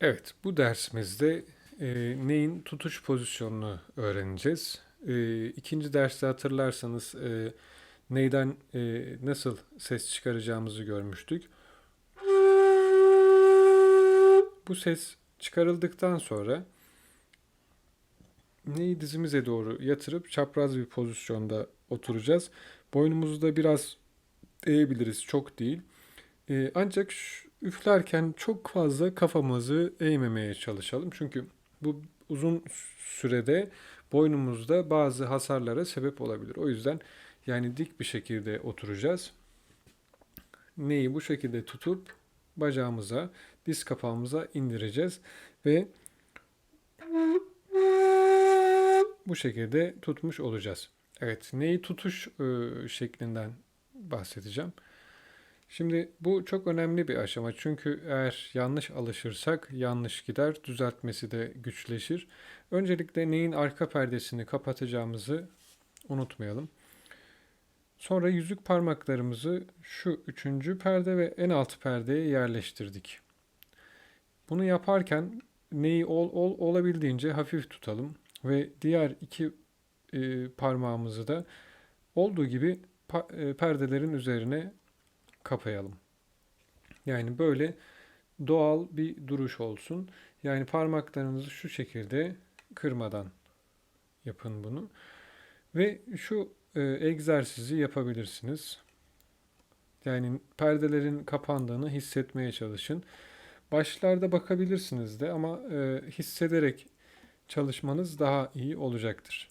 Evet, bu dersimizde e, neyin tutuş pozisyonunu öğreneceğiz. E, ikinci derste hatırlarsanız e, neyden e, nasıl ses çıkaracağımızı görmüştük. Bu ses çıkarıldıktan sonra neyi dizimize doğru yatırıp çapraz bir pozisyonda oturacağız. Boynumuzu da biraz eğebiliriz, çok değil. E, ancak şu- üflerken çok fazla kafamızı eğmemeye çalışalım. Çünkü bu uzun sürede boynumuzda bazı hasarlara sebep olabilir. O yüzden yani dik bir şekilde oturacağız. Neyi bu şekilde tutup bacağımıza, diz kapağımıza indireceğiz ve bu şekilde tutmuş olacağız. Evet, neyi tutuş e, şeklinden bahsedeceğim. Şimdi bu çok önemli bir aşama çünkü eğer yanlış alışırsak yanlış gider, düzeltmesi de güçleşir. Öncelikle neyin arka perdesini kapatacağımızı unutmayalım. Sonra yüzük parmaklarımızı şu üçüncü perde ve en alt perdeye yerleştirdik. Bunu yaparken neyi ol, ol, olabildiğince hafif tutalım ve diğer iki e, parmağımızı da olduğu gibi pa- e, perdelerin üzerine kapayalım. Yani böyle doğal bir duruş olsun. Yani parmaklarınızı şu şekilde kırmadan yapın bunu. Ve şu e, egzersizi yapabilirsiniz. Yani perdelerin kapandığını hissetmeye çalışın. Başlarda bakabilirsiniz de ama e, hissederek çalışmanız daha iyi olacaktır.